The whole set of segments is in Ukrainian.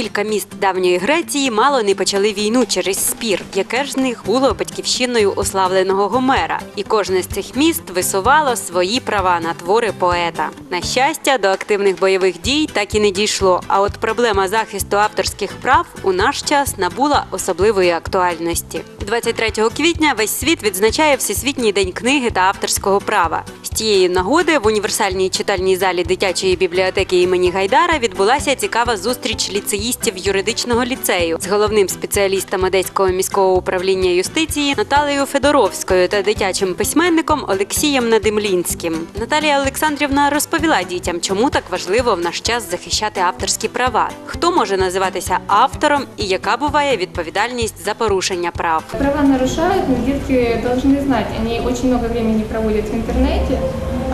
Кілька міст давньої Греції мало не почали війну через спір, яке ж з них було батьківщиною ославленого Гомера, і кожне з цих міст висувало свої права на твори поета. На щастя, до активних бойових дій так і не дійшло. А от проблема захисту авторських прав у наш час набула особливої актуальності. 23 квітня весь світ відзначає Всесвітній день книги та авторського права. Цієї нагоди в універсальній читальній залі дитячої бібліотеки імені Гайдара відбулася цікава зустріч ліцеїстів юридичного ліцею з головним спеціалістом Одеського міського управління юстиції Наталією Федоровською та дитячим письменником Олексієм Надимлінським. Наталія Олександрівна розповіла дітям, чому так важливо в наш час захищати авторські права, хто може називатися автором і яка буває відповідальність за порушення прав. Права нарушают, но детки должны знать, они очень много времени проводят в интернете,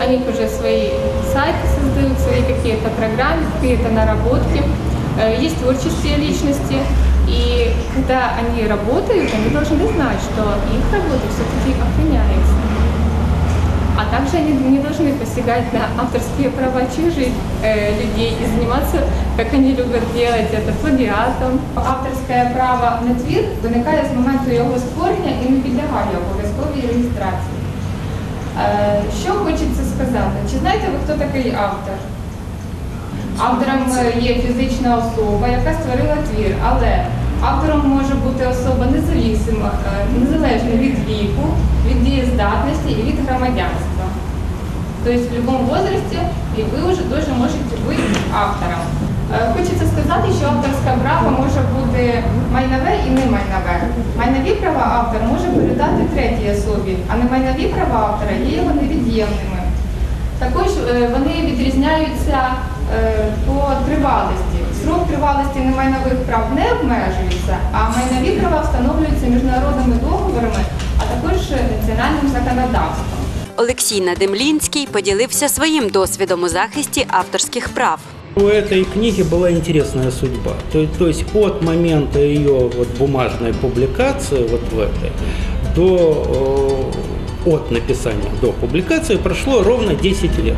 они уже свои сайты создают, свои какие-то программы, какие-то наработки, Э, есть творческие личности, и когда они работают, они должны знать, что их работа все-таки охраняется. А также они не должны посягать на авторские права чужих э, людей и заниматься, как они любят делать, это плагіатом. Авторське право на твір виникає з моменту його створення і не підлягає обов'язковій реєстрації. Е, що хочеться сказати? Чи знаєте ви, хто такий автор? Автором е, є фізична особа, яка створила твір, але автором може бути особа незалежна, незалежна від віку, від дієздатності і від громадянства. Тобто в будь-якому возрасті і ви вже теж можете бути автором. Е, Хочеться сказати, що авторське право може бути майнове і не майнове. Майнові права автор може передати третій особі, а не майнові права автора є його невід'ємними. Також е, вони відрізняються е, по тривалості. Срок тривалості немайнових прав не обмежується, а майнові права встановлюються міжнародними договорами, а також національним законодавством. Олексій Надимлінський поділився своїм досвідом у захисті авторських прав. У этой книги была интересная судьба. То, то есть от момента ее вот бумажной публикации вот в этой до э, от написания до публикации прошло ровно 10 лет.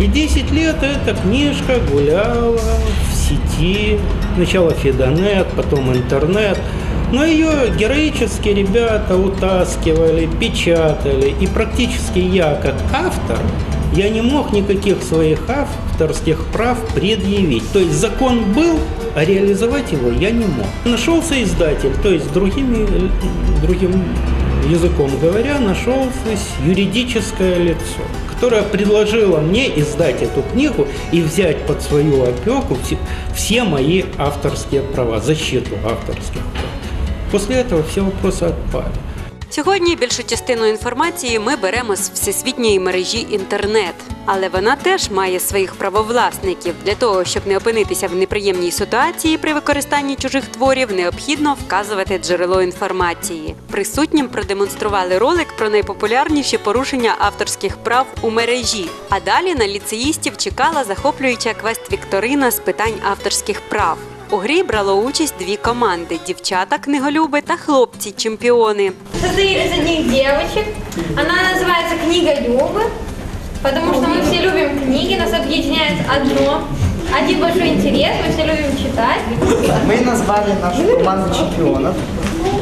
И 10 лет эта книжка гуляла в сети. Сначала Фидонет, потом интернет. Но ее героически ребята утаскивали, печатали. И практически я, как автор, я не мог никаких своих авторских прав предъявить. То есть закон был, а реализовать его я не мог. Нашелся издатель, то есть другими, другим языком говоря, нашелось юридическое лицо, которое предложило мне издать эту книгу и взять под свою опеку все, все мои авторские права, защиту авторских прав. После этого все вопросы отпали. Сьогодні більшу частину інформації ми беремо з всесвітньої мережі інтернет, але вона теж має своїх правовласників. Для того щоб не опинитися в неприємній ситуації при використанні чужих творів, необхідно вказувати джерело інформації. Присутнім продемонстрували ролик про найпопулярніші порушення авторських прав у мережі. А далі на ліцеїстів чекала захоплююча квест-вікторина з питань авторських прав. У грі брало участь дві команди: дівчата книголюби та хлопці-чемпіони. состоит из одних девочек. Она называется «Книга Любы», потому что мы все любим книги, нас объединяет одно, один большой интерес, мы все любим читать. Мы назвали нашу команду чемпионов.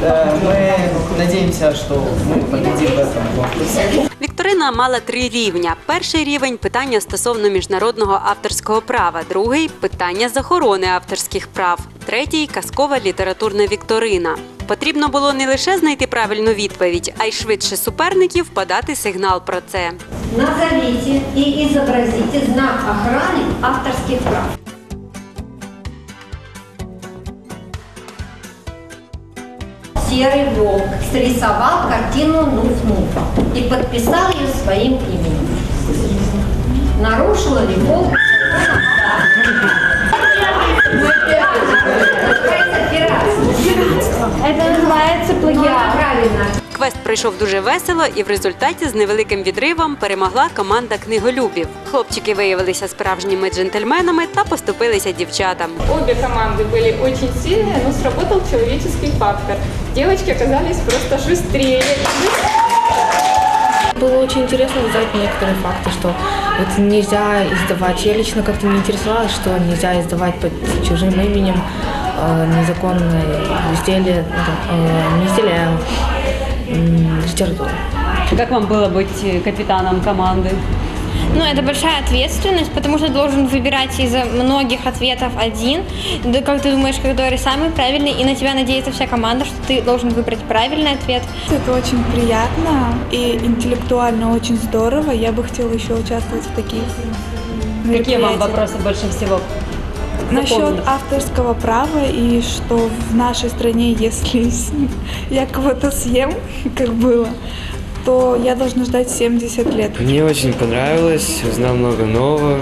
Э, Мы надеемся, что мы победим в этом конкурсе. Вікторина мала три рівня: перший рівень питання стосовно міжнародного авторського права, другий питання з охорони авторських прав, третій казкова літературна вікторина. Потрібно було не лише знайти правильну відповідь, а й швидше суперників подати сигнал про це. Назовите и изобразите знак охраны авторских прав. Серый волк срисовал картину Нуф-Нуфа и подписал ее своим именем. Нарушила ли волк закон Называется пиратство. Это называется Ну, плагиат. Правильно. Квест пройшов дуже весело, і в результаті з невеликим відривом перемогла команда книголюбів. Хлопчики виявилися справжніми джентльменами та поступилися дівчатам. Обе команды были очень сильные, но сработал человеческий фактор. Девочки оказались просто шустрее. Было очень интересно узнать некоторые факты, что вот нельзя издавать. Я лично как-то не интересовалась, что нельзя издавать под чужим именем э, незаконные изделия, э, не изделия, м, литературу. Как вам было быть капитаном команды? Ну, это большая ответственность, потому что должен выбирать из многих ответов один, да, как ты думаешь, который самый правильный, и на тебя надеется вся команда, что ты должен выбрать правильный ответ. Это очень приятно и интеллектуально очень здорово. Я бы хотела еще участвовать в таких Какие вам вопросы больше всего? Насчет авторского права и что в нашей стране, если я кого-то съем, как было, то я должна ждать 70 лет. Мне очень понравилось, узнал много нового.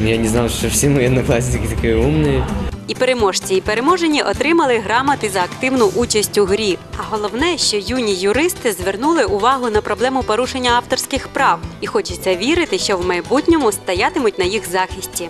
Я не знал, что все мои одноклассники такие умные. І переможці, і переможені отримали грамоти за активну участь у грі. А головне, що юні юристи звернули увагу на проблему порушення авторських прав, і хочеться вірити, що в майбутньому стоятимуть на їх захисті.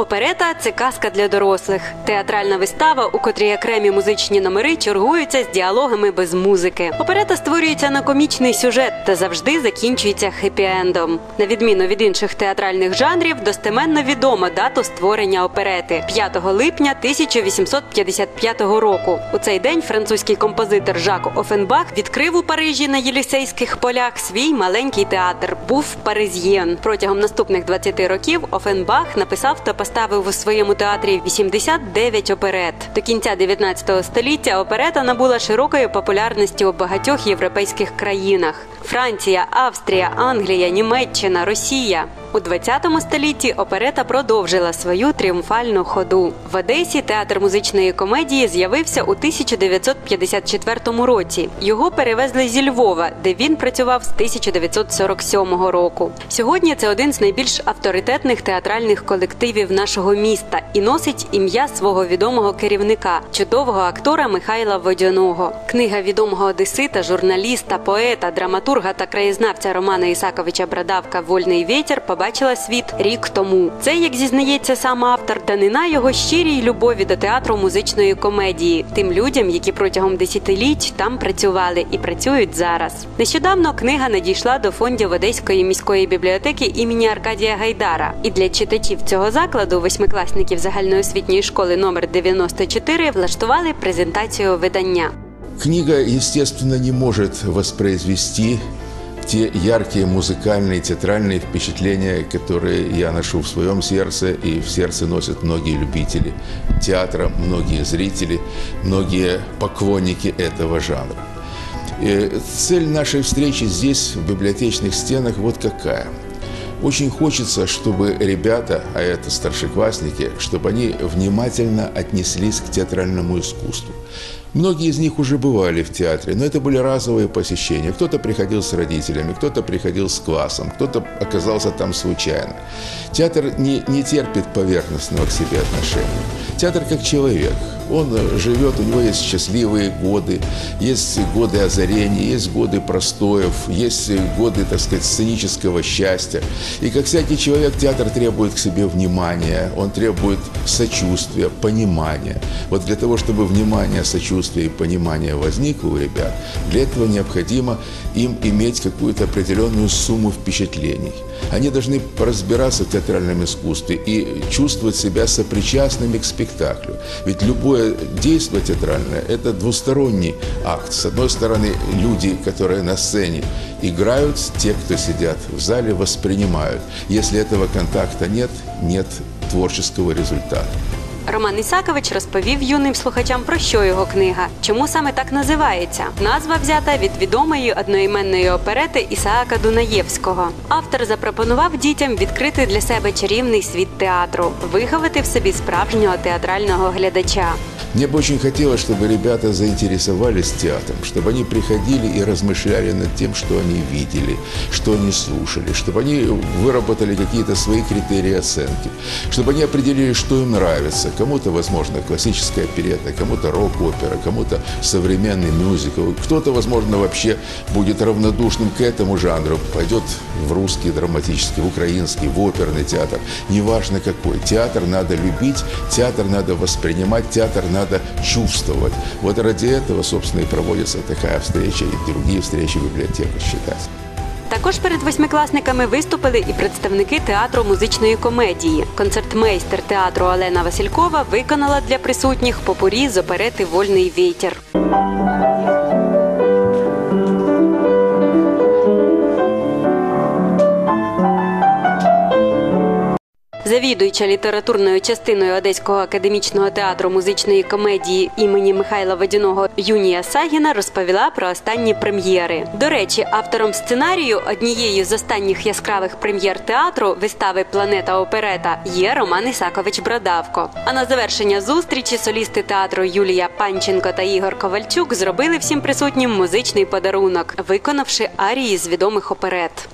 Оперета це казка для дорослих. Театральна вистава, у котрій окремі музичні номери чергуються з діалогами без музики. Оперета створюється на комічний сюжет та завжди закінчується хеппі-ендом. На відміну від інших театральних жанрів, достеменно відома дату створення оперети 5 липня 1855 року. У цей день французький композитор Жак Офенбах відкрив у Парижі на Єлісейських полях свій маленький театр. Був Паризьєн. Протягом наступних 20 років Офенбах написав та поставив у своєму театрі 89 оперет. До кінця 19 століття оперета набула широкої популярності у багатьох європейських країнах: Франція, Австрія, Англія, Німеччина, Росія. У 20 столітті оперета продовжила свою тріумфальну ходу. В Одесі театр музичної комедії з'явився у 1954 році. Його перевезли зі Львова, де він працював з 1947 року. Сьогодні це один з найбільш авторитетних театральних колективів нашого міста і носить ім'я свого відомого керівника, чудового актора Михайла Водяного. Книга відомого одесита, журналіста, поета, драматурга та краєзнавця Романа Ісаковича Брадавка Вольний вітер побачила світ рік тому. Це, як зізнається сам автор, данина його щирій любові до театру музичної комедії, тим людям, які протягом десятиліть там працювали і працюють зараз. Нещодавно книга надійшла до фондів Одеської міської бібліотеки імені Аркадія Гайдара. І для читачів цього закладу, восьмикласників загальноосвітньої школи номер 94 влаштували презентацію видання. Книга, естественно, не может воспроизвести те яркие музыкальные, театральные впечатления, которые я ношу в своем сердце и в сердце носят многие любители театра, многие зрители, многие поклонники этого жанра. И цель нашей встречи здесь, в библиотечных стенах, вот какая. Очень хочется, чтобы ребята, а это старшеклассники, чтобы они внимательно отнеслись к театральному искусству. Многие из них уже бывали в театре, но это были разовые посещения. Кто-то приходил с родителями, кто-то приходил с классом, кто-то оказался там случайно. Театр не, не терпит поверхностного к себе отношения. Театр как человек. Он живет, у него есть счастливые годы, есть годы озарения, есть годы простоев, есть годы, так сказать, сценического счастья. И как всякий человек, театр требует к себе внимания, он требует сочувствия, понимания. Вот для того, чтобы внимание, сочувствие и понимание возникло у ребят, для этого необходимо им иметь какую-то определенную сумму впечатлений. Они должны разбираться в театральном искусстве и чувствовать себя сопричастными к спектаклю. Ведь любое действие театральное – это двусторонний акт. С одной стороны, люди, которые на сцене играют, те, кто сидят в зале, воспринимают. Если этого контакта нет, нет творческого результата. Роман Ісакович розповів юним слухачам про що його книга, чому саме так називається. Назва взята від відомої одноіменної оперети Ісаака Дунаєвського. Автор запропонував дітям відкрити для себе чарівний світ театру, виховати в собі справжнього театрального глядача. Мне бы очень хотелось, чтобы ребята заинтересовались театром, чтобы они приходили и размышляли над тем, что они видели, что они слушали, чтобы они выработали какие-то свои критерии оценки, чтобы они определили, что им нравится. Кому-то, возможно, классическая оперета, кому-то рок-опера, кому-то современный мюзикл, кто-то, возможно, вообще будет равнодушным к этому жанру, пойдет в русский драматический, в украинский, в оперный театр, неважно какой. Театр надо любить, театр надо воспринимать, театр надо чувствовать. Вот ради этого, собственно, и проводится такая встреча и другие встречи в библиотеках считать. Також перед восьмикласниками виступили і представники театру музичної комедії. Концертмейстер театру Олена Василькова виконала для присутніх попурі з оперети Вольний вітер. Завідуюча літературною частиною Одеського академічного театру музичної комедії імені Михайла Водяного Юнія Сагіна розповіла про останні прем'єри. До речі, автором сценарію однією з останніх яскравих прем'єр театру вистави Планета оперета є Роман Ісакович Бродавко. А на завершення зустрічі солісти театру Юлія Панченко та Ігор Ковальчук зробили всім присутнім музичний подарунок, виконавши арії з відомих оперет.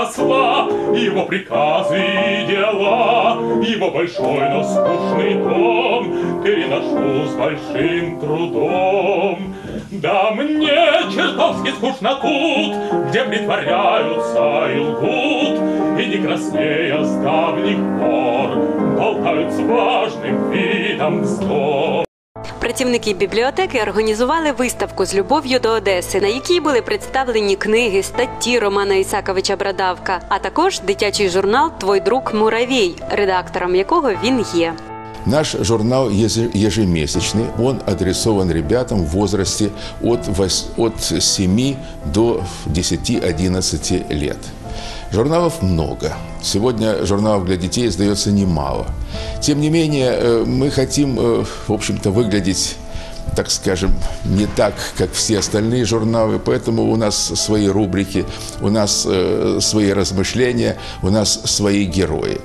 Посла, его приказы и дела, его большой, но скучный дом переношу с большим трудом. Да мне чертовски скучно тут, где притворяются и лгут, и не краснея с давних пор, болтают с важным видом вздор. Працівники бібліотеки організували виставку з любов'ю до Одеси, на якій були представлені книги, статті Романа Ісаковича Брадавка, а також дитячий журнал Твой друг Муравій, редактором якого він є. Наш журнал еже- ежемесячный, он адресован ребятам в возрасте от 7 до 10-11 лет. Журналов много. Сегодня журналов для детей издается немало. Тем не менее, э, мы хотим, э, в общем-то, выглядеть так скажем, не так, как все остальные журналы, поэтому у нас свои рубрики, у нас э, свои размышления, у нас свои герои.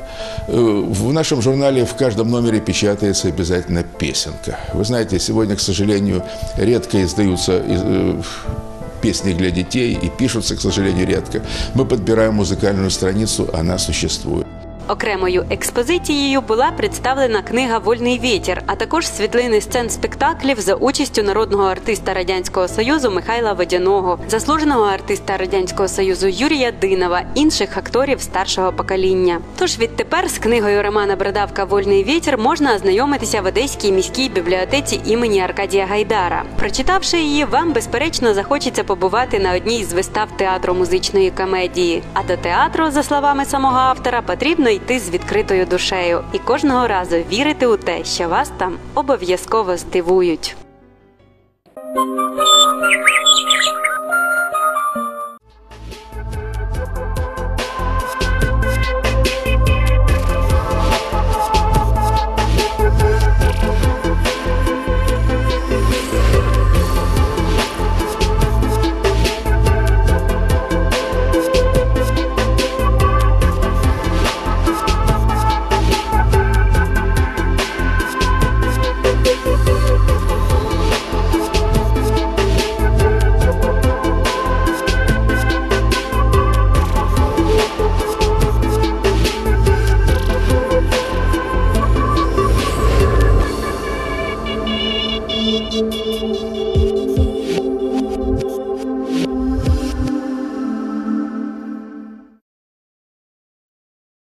Э, в нашем журнале в каждом номере печатается обязательно песенка. Вы знаете, сегодня, к сожалению, редко издаются э, песни для детей и пишутся, к сожалению, редко. Мы подбираем музыкальную страницу, она существует. Окремою експозицією була представлена книга Вольний вітер, а також світлини сцен спектаклів за участю народного артиста радянського союзу Михайла Водяного, заслуженого артиста радянського союзу Юрія Динова, інших акторів старшого покоління. Тож відтепер з книгою Романа Брадавка Вольний вітер можна ознайомитися в Одеській міській бібліотеці імені Аркадія Гайдара. Прочитавши її, вам безперечно захочеться побувати на одній з вистав театру музичної комедії. А до театру, за словами самого автора, потрібно йти з відкритою душею і кожного разу вірити у те, що вас там обов'язково здивують.